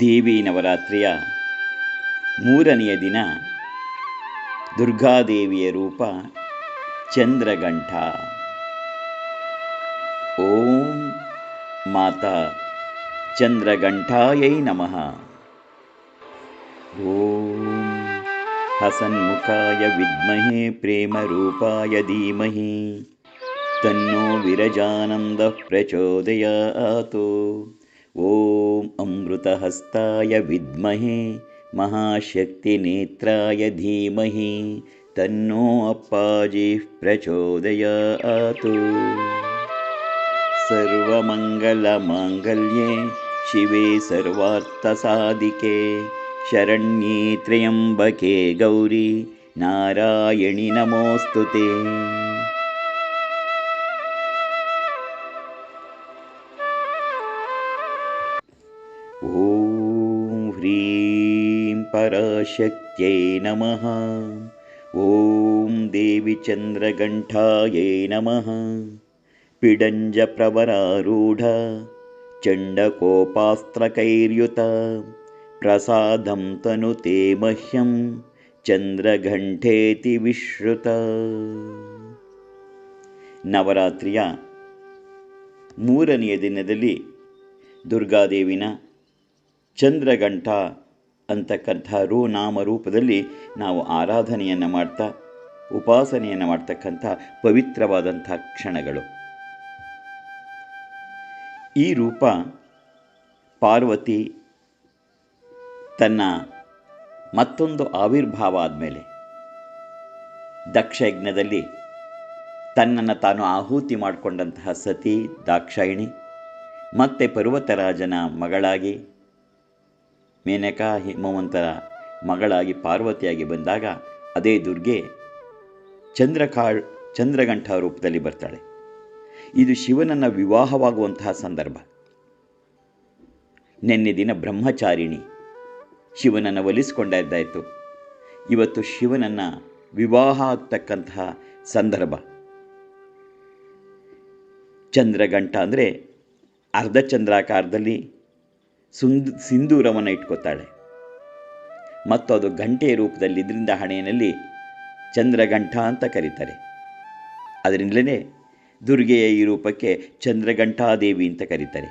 ದೇವಿ ನವರಾತ್ರಿಯ ಮೂರನೆಯ ದಿನ ದುರ್ಗಾದೇವಿಯ ರೂಪ ಚಂದ್ರಗಂಠ ಓಂ ಮಾತಾ ಚಂದ್ರಗಂಠಾಯೈ ನಮಃ ಓಂ ಹಸನ್ಮುಖಾಯ ವಿದ್ಮಹೇ ಪ್ರೇಮರೂಪಾಯ ಧೀಮಹಿ ತನ್ನೋ ವಿರಜಾನಂದ ಪ್ರಚೋದಯಾತು ॐ अमृतहस्ताय विद्महे महाशक्तिनेत्राय धीमहि तन्नो अप्पाजिः प्रचोदयात्। सर्वमङ्गलमाङ्गल्ये शिवे सर्वार्थसादिके शरण्ये त्र्यम्बके गौरी नारायणि नमोऽस्तु ते। पराशक्त्यै नमः ॐ देवि चन्द्रगण्ठायै नमः पिडञ्जप्रवरारूढ चण्डकोपास्त्रकैर्युत प्रसादं तनुते मह्यं ಚಂದ್ರಘಂಟೇತಿ ವಿಶ್ರುತ ನವರಾತ್ರಿಯ ಮೂರನೆಯ ದಿನದಲ್ಲಿ ದುರ್ಗಾದೇವಿನ ಚಂದ್ರಗಂಠ ಅಂತಕ್ಕಂಥ ರೂ ನಾಮರೂಪದಲ್ಲಿ ನಾವು ಆರಾಧನೆಯನ್ನು ಮಾಡ್ತಾ, ಉಪಾಸನೆಯನ್ನು ಮಾಡ್ತಕ್ಕಂಥ ಪವಿತ್ರವಾದಂಥ ಕ್ಷಣಗಳು. ಈ ರೂಪ ಪಾರ್ವತಿ ತನ್ನ ಮತ್ತೊಂದು ಆವಿರ್ಭಾವ ಆದಮೇಲೆ ದಕ್ಷಯಜ್ಞದಲ್ಲಿ ತನ್ನನ್ನು ತಾನು ಆಹುತಿ ಮಾಡಿಕೊಂಡಂತಹ ಸತಿ ದಾಕ್ಷಾಯಿಣಿ, ಮತ್ತೆ ಪರ್ವತರಾಜನ ಮಗಳಾಗಿ ಮೇನಕಾ ಹಿಮವಂತರ ಮಗಳಾಗಿ ಪಾರ್ವತಿಯಾಗಿ ಬಂದಾಗ ಅದೇ ದುರ್ಗೆ ಚಂದ್ರಕಾಳ್ ಚಂದ್ರಗಂಠ ರೂಪದಲ್ಲಿ ಬರ್ತಾಳೆ. ಇದು ಶಿವನನ್ನ ವಿವಾಹವಾಗುವಂತಹ ಸಂದರ್ಭ. ನಿನ್ನೆ ದಿನ ಬ್ರಹ್ಮಚಾರಿಣಿ ಶಿವನನ್ನು ಒಲಿಸಿಕೊಂಡದ್ದಾಯಿತು ಇವತ್ತು ಶಿವನನ್ನು ವಿವಾಹ ಆಗ್ತಕ್ಕಂತಹ ಸಂದರ್ಭ. ಚಂದ್ರಗಂಟ ಅಂದರೆ ಅರ್ಧ ಚಂದ್ರಾಕಾರದಲ್ಲಿ ಸುಂದ್, ಸಿಂಧೂರವನ್ನು ಇಟ್ಕೋತಾಳೆ. ಮತ್ತು ಅದು ಗಂಟೆಯ ರೂಪದಲ್ಲಿ ಇದರಿಂದ ಹಣೆಯಲ್ಲಿ ಚಂದ್ರಗಂಠ ಅಂತ ಕರೀತಾರೆ. ಅದರಿಂದಲೇ ದುರ್ಗೆಯ ಈ ರೂಪಕ್ಕೆ ಚಂದ್ರಗಂಠಾದೇವಿ ಅಂತ ಕರೀತಾರೆ.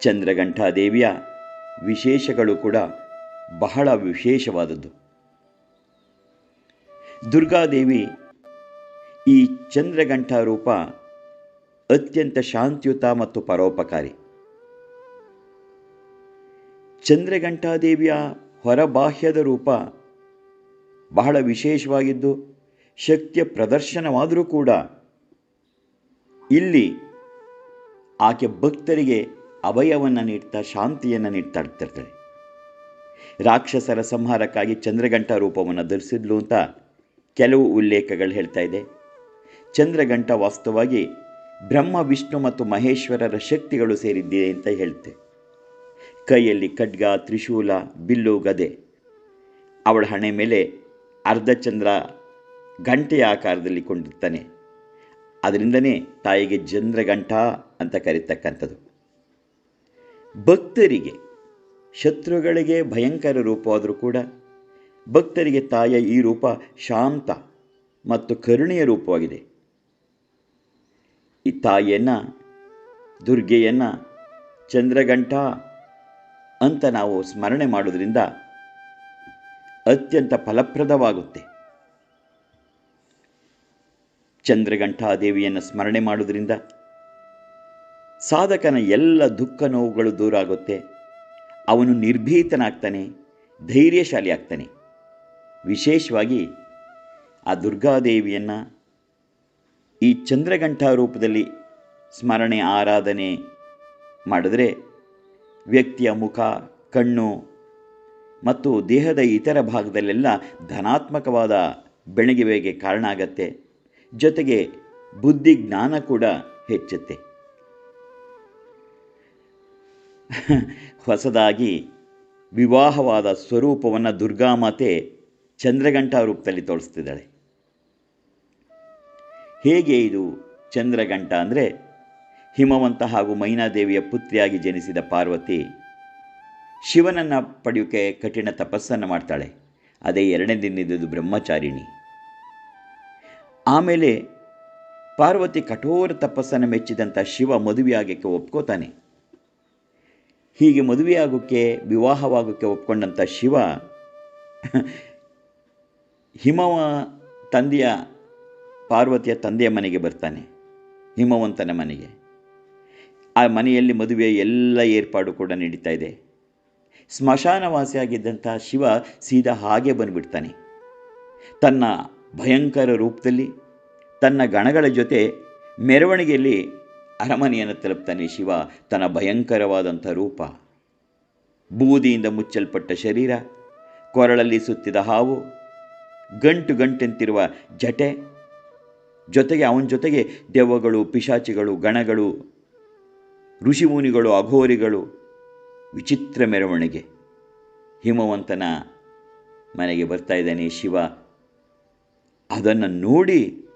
ಚಂದ್ರಗಂಠಾದೇವಿಯ ವಿಶೇಷಗಳು ಕೂಡ ಬಹಳ ವಿಶೇಷವಾದದ್ದು. ದುರ್ಗಾದೇವಿ ಈ ಚಂದ್ರಗಂಠ ರೂಪ ಅತ್ಯಂತ ಶಾಂತಿಯುತ ಮತ್ತು ಪರೋಪಕಾರಿ. ಚಂದ್ರಗಂಠಾದೇವಿಯ ಹೊರಬಾಹ್ಯದ ರೂಪ ಬಹಳ ವಿಶೇಷವಾಗಿದ್ದು ಶಕ್ತಿಯ ಪ್ರದರ್ಶನವಾದರೂ ಕೂಡ ಇಲ್ಲಿ ಆಕೆ ಭಕ್ತರಿಗೆ ಅಭಯವನ್ನು ನೀಡ್ತಾ, ಶಾಂತಿಯನ್ನು ನೀಡ್ತಾ ಇರ್ತಾಳೆ. ರಾಕ್ಷಸರ ಸಂಹಾರಕ್ಕಾಗಿ ಚಂದ್ರಘಂಟ ರೂಪವನ್ನು ಧರಿಸಿದ್ಲು ಅಂತ ಕೆಲವು ಉಲ್ಲೇಖಗಳು ಹೇಳ್ತಾ ಇದೆ. ಚಂದ್ರಘಂಟ ವಾಸ್ತವವಾಗಿ ಬ್ರಹ್ಮ, ವಿಷ್ಣು ಮತ್ತು ಮಹೇಶ್ವರರ ಶಕ್ತಿಗಳು ಸೇರಿದ್ದಿದೆ ಅಂತ ಹೇಳುತ್ತೆ ಕೈಯಲ್ಲಿ ಖಡ್ಗ, ತ್ರಿಶೂಲ, ಬಿಲ್ಲು, ಗದೆ. ಅವಳ ಹಣೆ ಮೇಲೆ ಅರ್ಧಚಂದ್ರ ಗಂಟೆಯ ಆಕಾರದಲ್ಲಿ ಕೊಂಡಿರ್ತಾನೆ. ಅದರಿಂದನೇ ತಾಯಿಗೆ ಚಂದ್ರಗಂಠ ಅಂತ ಕರೀತಕ್ಕಂಥದ್ದು. ಭಕ್ತರಿಗೆ ಶತ್ರುಗಳಿಗೆ ಭಯಂಕರ ರೂಪವಾದರೂ ಕೂಡ ಭಕ್ತರಿಗೆ ತಾಯ ಈ ರೂಪ ಶಾಂತ ಮತ್ತು ಕರುಣೆಯ ರೂಪವಾಗಿದೆ. ಈ ತಾಯಿಯನ್ನು, ದುರ್ಗೆಯನ್ನು ಚಂದ್ರಗಂಠ ಅಂತ ನಾವು ಸ್ಮರಣೆ ಮಾಡೋದ್ರಿಂದ ಅತ್ಯಂತ ಫಲಪ್ರದವಾಗುತ್ತೆ. ಚಂದ್ರಗಂಠಾದೇವಿಯನ್ನು ಸ್ಮರಣೆ ಮಾಡೋದ್ರಿಂದ ಸಾಧಕನ ಎಲ್ಲ ದುಃಖ ನೋವುಗಳು ದೂರ ಆಗುತ್ತೆ ಅವನು ನಿರ್ಭೀತನಾಗ್ತಾನೆ ಧೈರ್ಯಶಾಲಿ ಆಗ್ತಾನೆ ವಿಶೇಷವಾಗಿ ಆ ದುರ್ಗಾದೇವಿಯನ್ನು ಈ ಚಂದ್ರಗಂಠ ರೂಪದಲ್ಲಿ ಸ್ಮರಣೆ, ಆರಾಧನೆ ಮಾಡಿದ್ರೆ ವ್ಯಕ್ತಿಯ ಮುಖ, ಕಣ್ಣು ಮತ್ತು ದೇಹದ ಇತರ ಭಾಗದಲ್ಲೆಲ್ಲ ಧನಾತ್ಮಕವಾದ ಬೆಳಗಿವೆಗೆ ಕಾರಣ ಆಗತ್ತೆ. ಜೊತೆಗೆ ಬುದ್ಧಿ ಜ್ಞಾನ ಕೂಡ ಹೆಚ್ಚುತ್ತೆ. ಹೊಸದಾಗಿ ವಿವಾಹವಾದ ಸ್ವರೂಪವನ್ನು ದುರ್ಗಾಮಾತೆ ಚಂದ್ರಗಂಟ ರೂಪದಲ್ಲಿ ತೋರಿಸ್ತಿದ್ದಾಳೆ. ಹೇಗೆ ಇದು ಚಂದ್ರಗಂಟ ಅಂದರೆ ಹಿಮವಂತ ಹಾಗೂ ಮೈನಾದೇವಿಯ ಪುತ್ರಿಯಾಗಿ ಜನಿಸಿದ ಪಾರ್ವತಿ ಶಿವನನ್ನು ಪಡೆಯೋಕೆ ಕಠಿಣ ತಪಸ್ಸನ್ನು ಮಾಡ್ತಾಳೆ. ಅದೇ ಎರಡನೇ ದಿನದ್ದು ಬ್ರಹ್ಮಚಾರಿಣಿ. ಆಮೇಲೆ ಪಾರ್ವತಿ ಕಠೋರ ತಪಸ್ಸನ್ನು ಮೆಚ್ಚಿದಂಥ ಶಿವ ಮದುವೆಯಾಗಕ್ಕೆ ಒಪ್ಕೋತಾನೆ. ಹೀಗೆ ಮದುವೆಯಾಗೋಕ್ಕೆ ವಿವಾಹವಾಗೋಕ್ಕೆ ಒಪ್ಕೊಂಡಂಥ ಶಿವ ಹಿಮವ ತಂದೆಯ ಪಾರ್ವತಿಯ ತಂದೆಯ ಮನೆಗೆ ಬರ್ತಾನೆ. ಹಿಮವಂತನ ಮನೆಗೆ. ಆ ಮನೆಯಲ್ಲಿ ಮದುವೆ ಎಲ್ಲ ಏರ್ಪಾಡು ಕೂಡ ನಡೀತಾ ಇದೆ. ಸ್ಮಶಾನವಾಸಿಯಾಗಿದ್ದಂತಹ ಶಿವ ಸೀದಾ ಹಾಗೆ ಬಂದುಬಿಡ್ತಾನೆ. ತನ್ನ ಭಯಂಕರ ರೂಪದಲ್ಲಿ, ತನ್ನ ಗಣಗಳ ಜೊತೆ ಮೆರವಣಿಗೆಯಲ್ಲಿ ಅರಮನೆಯನ್ನು ತಲುಪ್ತಾನೆ ಶಿವ, ತನ್ನ ಭಯಂಕರವಾದಂಥ ರೂಪ. ಬೂದಿಯಿಂದ ಮುಚ್ಚಲ್ಪಟ್ಟ ಶರೀರ, ಕೊರಳಲ್ಲಿ ಸುತ್ತಿದ ಹಾವು, ಗಂಟು ಗಂಟೆಂತಿರುವ ಜಟೆ, ಜೊತೆಗೆ ಅವನ ಜೊತೆಗೆ ದೆವ್ವಗಳು, ಪಿಶಾಚಿಗಳು, ಗಣಗಳು ಋಷಿಮುನಿಗಳು, ಅಘೋರಿಗಳು, ವಿಚಿತ್ರ ಮೆರವಣಿಗೆ. ಹಿಮವಂತನ ಮನೆಗೆ ಬರ್ತಾ ಇದ್ದಾನೆ ಶಿವ. ಅದನ್ನು ನೋಡಿ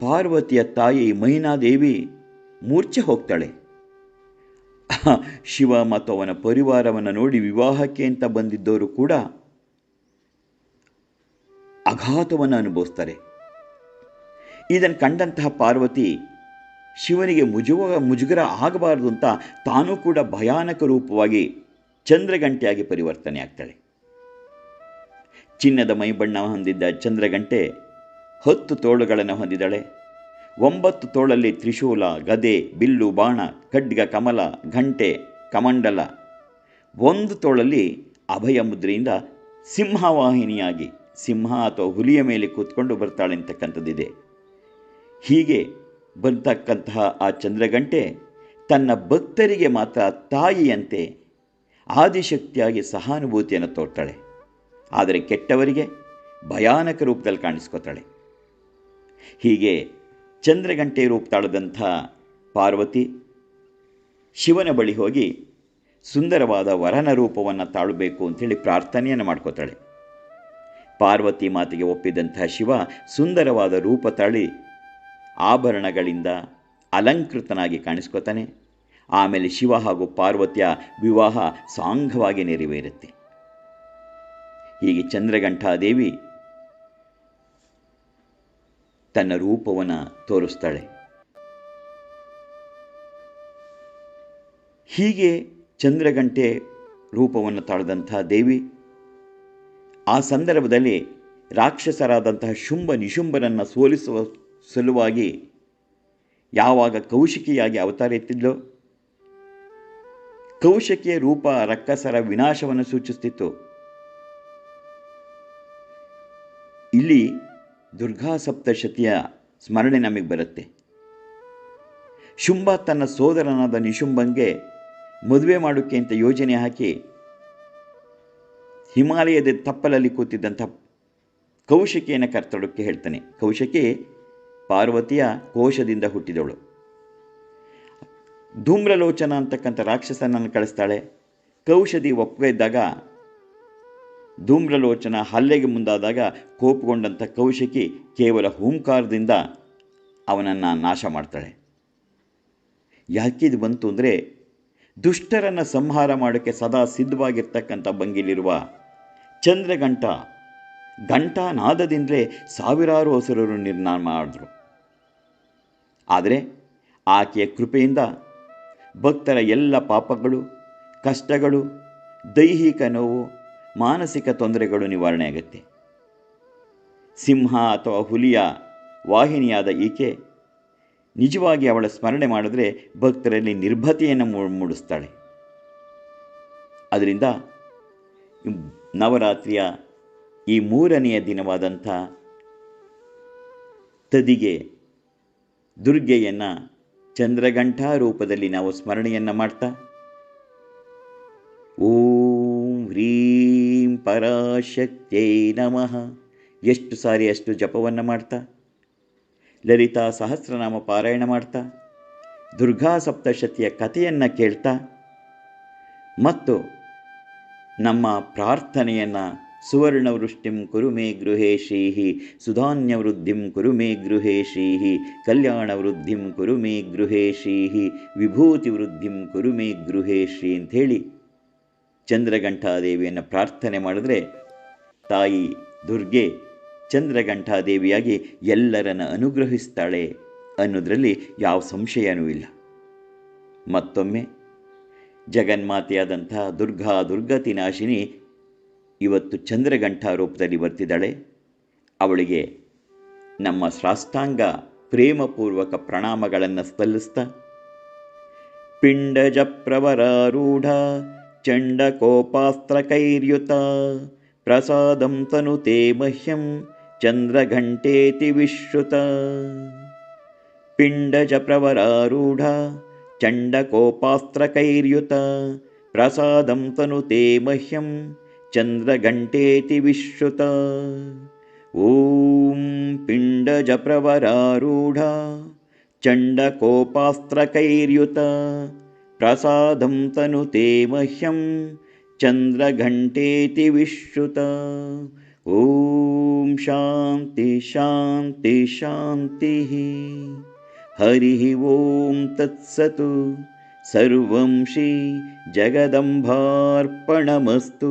ಪಾರ್ವತಿಯ ತಾಯಿ ಮೈನಾದೇವಿ ಮೂರ್ಛೆ ಹೋಗ್ತಾಳೆ. ಶಿವ ಮತ್ತು ಅವನ ಪರಿವಾರವನ್ನು ನೋಡಿ ವಿವಾಹಕ್ಕೆ ಅಂತ ಬಂದಿದ್ದವರು ಕೂಡ ಅಘಾತವನ್ನು ಅನುಭವಿಸ್ತಾರೆ. ಇದನ್ನು ಕಂಡಂತಹ ಪಾರ್ವತಿ ಶಿವನಿಗೆ ಮುಜುವ, ಮುಜುಗರ ಆಗಬಾರದು ಅಂತ ತಾನೂ ಕೂಡ ಭಯಾನಕ ರೂಪವಾಗಿ ಚಂದ್ರಗಂಟೆಯಾಗಿ ಪರಿವರ್ತನೆ ಆಗ್ತಾಳೆ. ಚಿನ್ನದ ಮೈಬಣ್ಣ ಹೊಂದಿದ್ದ ಚಂದ್ರಗಂಟೆ ಹತ್ತು ತೋಳುಗಳನ್ನು ಹೊಂದಿದ್ದಾಳೆ. ಒಂಬತ್ತು ತೋಳಲ್ಲಿ ತ್ರಿಶೂಲ, ಗದೆ, ಬಿಲ್ಲು, ಬಾಣ, ಖಡ್ಗ, ಕಮಲ, ಘಂಟೆ, ಕಮಂಡಲ. ಒಂದು ತೋಳಲ್ಲಿ ಅಭಯ ಮುದ್ರೆಯಿಂದ ಸಿಂಹವಾಹಿನಿಯಾಗಿ, ಸಿಂಹ ಅಥವಾ ಹುಲಿಯ ಮೇಲೆ ಕೂತ್ಕೊಂಡು ಬರ್ತಾಳೆ ಅಂತಕ್ಕಂಥದ್ದಿದೆ. ಹೀಗೆ ಬರ್ತಕ್ಕಂತಹ ಆ ಚಂದ್ರಗಂಟೆ ತನ್ನ ಭಕ್ತರಿಗೆ ಮಾತ್ರ ತಾಯಿಯಂತೆ ಆದಿಶಕ್ತಿಯಾಗಿ ಸಹಾನುಭೂತಿಯನ್ನು ತೋರ್ತಾಳೆ. ಆದರೆ ಕೆಟ್ಟವರಿಗೆ ಭಯಾನಕ ರೂಪದಲ್ಲಿ ಕಾಣಿಸ್ಕೋತಾಳೆ. ಹೀಗೆ ಚಂದ್ರಗಂಟೆ ರೂಪ ತಾಳದಂಥ ಪಾರ್ವತಿ ಶಿವನ ಬಳಿ ಹೋಗಿ ಸುಂದರವಾದ ವರನ ರೂಪವನ್ನು ತಾಳಬೇಕು ಅಂಥೇಳಿ ಪ್ರಾರ್ಥನೆಯನ್ನು ಮಾಡ್ಕೋತಾಳೆ. ಪಾರ್ವತಿ ಮಾತಿಗೆ ಒಪ್ಪಿದಂತಹ ಶಿವ ಸುಂದರವಾದ ರೂಪ ತಾಳಿ ಆಭರಣಗಳಿಂದ ಅಲಂಕೃತನಾಗಿ ಕಾಣಿಸ್ಕೋತಾನೆ. ಆಮೇಲೆ ಶಿವ ಹಾಗೂ ಪಾರ್ವತಿಯ ವಿವಾಹ ಸಾಂಗವಾಗಿ ನೆರವೇರುತ್ತೆ. ಹೀಗೆ ಚಂದ್ರಗಂಠಾದೇವಿ ತನ್ನ ರೂಪವನ್ನು ತೋರಿಸ್ತಾಳೆ. ಹೀಗೆ ಚಂದ್ರಗಂಟೆ ರೂಪವನ್ನು ತಾಳದಂತಹ ದೇವಿ ಆ ಸಂದರ್ಭದಲ್ಲಿ ರಾಕ್ಷಸರಾದಂತಹ ಶುಂಭ ನಿಶುಂಭರನ್ನು ಸೋಲಿಸುವ ಸಲುವಾಗಿ ಯಾವಾಗ ಕೌಶಿಕಿಯಾಗಿ ಅವತಾರ ಎತ್ತಿದ್ಲೋ, ಕೌಶಕಿಯ ರೂಪ ರಕ್ಕಸರ ವಿನಾಶವನ್ನು ಸೂಚಿಸ್ತಿತ್ತು. ಇಲ್ಲಿ ದುರ್ಗಾ ಸಪ್ತಶತಿಯ ಸ್ಮರಣೆ ನಮಗೆ ಬರುತ್ತೆ. ಶುಂಭ ತನ್ನ ಸೋದರನಾದ ನಿಶುಂಭಂಗೆ ಮದುವೆ ಮಾಡೋಕ್ಕೆ ಅಂತ ಯೋಜನೆ ಹಾಕಿ ಹಿಮಾಲಯದ ತಪ್ಪಲಲ್ಲಿ ಕೂತಿದ್ದಂಥ ಕೌಶಿಕಿಯನ್ನು ಕರ್ತಡೋಕ್ಕೆ ಹೇಳ್ತಾನೆ. ಕೌಶಿಕಿ ಪಾರ್ವತಿಯ ಕೋಶದಿಂದ ಹುಟ್ಟಿದವಳು. ಧೂಮ್ರಲೋಚನ ಅಂತಕ್ಕಂಥ ರಾಕ್ಷಸನನ್ನು ಕಳಿಸ್ತಾಳೆ. ಕೌಶದಿ ಇದ್ದಾಗ ಧೂಮ್ರಲೋಚನ ಹಲ್ಲೆಗೆ ಮುಂದಾದಾಗ ಕೋಪಗೊಂಡಂಥ ಕೌಶಿಕಿ ಕೇವಲ ಹೂಂಕಾರದಿಂದ ಅವನನ್ನು ನಾಶ ಮಾಡ್ತಾಳೆ. ಯಾಕಿದು ಬಂತು ಅಂದರೆ ದುಷ್ಟರನ್ನು ಸಂಹಾರ ಮಾಡೋಕ್ಕೆ ಸದಾ ಸಿದ್ಧವಾಗಿರ್ತಕ್ಕಂಥ ಬಂಗಿಲಿರುವ ಚಂದ್ರಗಂಟ ಗಂಟಾನಾದದಿಂದಲೇ ಸಾವಿರಾರು ಹಸುರರು ನಿರ್ಮಾಣ ಮಾಡಿದ್ರು. ಆದರೆ ಆಕೆಯ ಕೃಪೆಯಿಂದ ಭಕ್ತರ ಎಲ್ಲ ಪಾಪಗಳು, ಕಷ್ಟಗಳು, ದೈಹಿಕ ನೋವು, ಮಾನಸಿಕ ತೊಂದರೆಗಳು ನಿವಾರಣೆ ಆಗುತ್ತೆ ಸಿಂಹ ಅಥವಾ ಹುಲಿಯ ವಾಹಿನಿಯಾದ ಈಕೆ ನಿಜವಾಗಿ ಅವಳ ಸ್ಮರಣೆ ಮಾಡಿದ್ರೆ ಭಕ್ತರಲ್ಲಿ ನಿರ್ಭತೆಯನ್ನು ಮೂಡಿಸ್ತಾಳೆ. ಅದರಿಂದ ನವರಾತ್ರಿಯ ಈ ಮೂರನೆಯ ದಿನವಾದಂಥ ತದಿಗೆ ದುರ್ಗೆಯನ್ನು ಚಂದ್ರಘಂಠಾ ರೂಪದಲ್ಲಿ ನಾವು ಸ್ಮರಣೆಯನ್ನು ಮಾಡ್ತಾ. ಓಂ ಹ್ರೀಂ ಪರಾಶಕ್ತೇ ನಮಃ. ಎಷ್ಟು ಸಾರಿ ಅಷ್ಟು ಜಪವನ್ನು ಮಾಡ್ತಾ. ಲಲಿತಾ ಸಹಸ್ರನಾಮ ಪಾರಾಯಣ ಮಾಡ್ತಾ. ದುರ್ಗಾ ಸಪ್ತಶತಿಯ ಕಥೆಯನ್ನು ಕೇಳ್ತಾ. ಮತ್ತು ನಮ್ಮ ಪ್ರಾರ್ಥನೆಯನ್ನು ಸುವರ್ಣವೃಷ್ಟಿಂ ಕುರು ಮೇ ಗೃಹೇ ಶ್ರೀಃ ಸುಧಾನ್ಯವೃದ್ಧಿಂ ಕುರು ಮೇ ಗೃಹೇ ಶ್ರೀಃ ಕಲ್ಯಾಣವೃದ್ಧಿಂ ಕುರು ಮೇ ಗೃಹೇ ವಿಭೂತಿ ವಿಭೂತಿವೃದ್ಧಿಂ ಕುರು ಮೇ ಗೃಹೇಶಿ ಶ್ರೀ ಅಂಥೇಳಿ ಚಂದ್ರಘಂಠಾದೇವಿಯನ್ನು ಪ್ರಾರ್ಥನೆ ಮಾಡಿದ್ರೆ ತಾಯಿ ದುರ್ಗೆ ಚಂದ್ರಘಂಠಾದೇವಿಯಾಗಿ ಎಲ್ಲರನ್ನ ಅನುಗ್ರಹಿಸ್ತಾಳೆ ಅನ್ನೋದರಲ್ಲಿ ಯಾವ ಸಂಶಯನೂ ಇಲ್ಲ. ಮತ್ತೊಮ್ಮೆ ಜಗನ್ಮಾತೆಯಾದಂಥ ದುರ್ಗಾ ದುರ್ಗತಿ ನಾಶಿನಿ ಇವತ್ತು ಚಂದ್ರಗಂಠ ರೂಪದಲ್ಲಿ ಬರ್ತಿದ್ದಾಳೆ. ಅವಳಿಗೆ ನಮ್ಮ ಶ್ರಾಷ್ಟಾಂಗ ಪ್ರೇಮಪೂರ್ವಕ ಪ್ರಣಾಮಗಳನ್ನು ಸಲ್ಲಿಸ್ತಾ. ಪಿಂಡಜ ಪ್ರವರಾರೂಢ ಚಂಡಕೋಪಾಸ್ತ್ರಕೈರ್ಯುತ ಪ್ರಸಾದಂ ತನುತೆ ಮಹ್ಯಂ ಚಂದ್ರಘಂಟೇತಿ ವಿಶ್ರುತ. ಪಿಂಡಜ ಪ್ರವರಾರೂಢ ಚಂಡಕೋಪಾಸ್ತ್ರಕೈರ್ಯುತ ಪ್ರಸಾದಂ ತನುತೆ ಮಹ್ಯಂ चन्द्रघण्टेति विश्रुत। ॐ पिण्डजप्रवरारूढा। चण्डकोपास्त्रकैर्युत। प्रसादं तनुते मह्यं चन्द्रघण्टेति विश्रुत। ॐ शान्ति शान्ति शान्तिः। हरिः ॐ तत्सतु। सर्वं श्रीजगदम्भार्पणमस्तु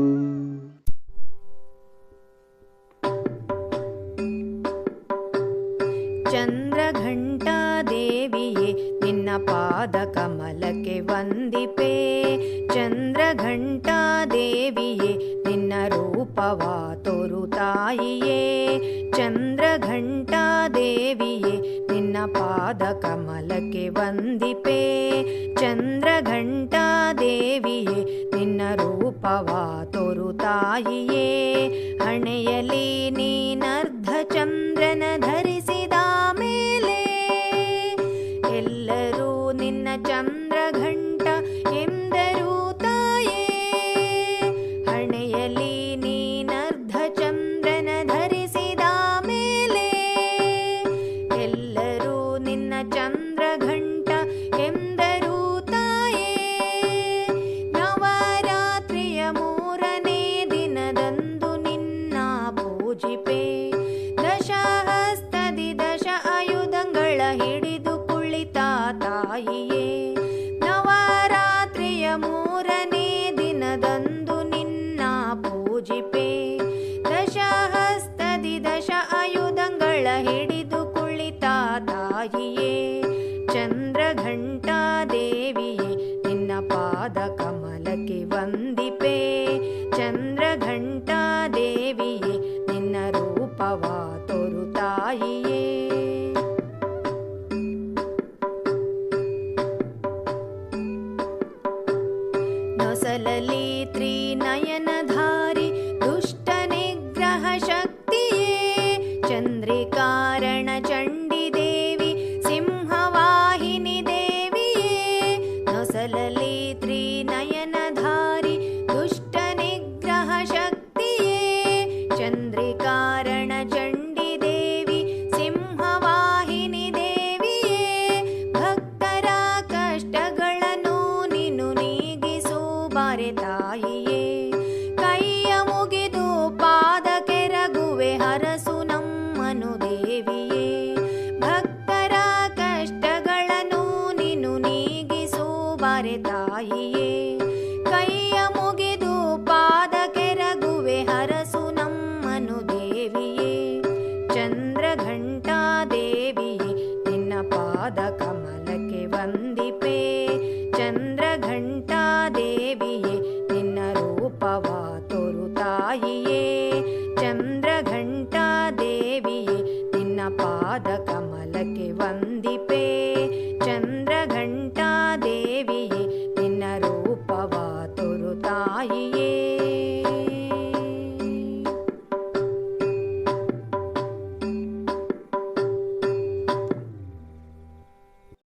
ಕಮಲಕ್ಕೆ ಚಂದ್ರಘಂಟಾ ದೇವಿಯೇ ನಿನ್ನ ರೂಪವ ತೋರು ತಾಯಿಯೇ ಹಣೆಯಲಿ Persian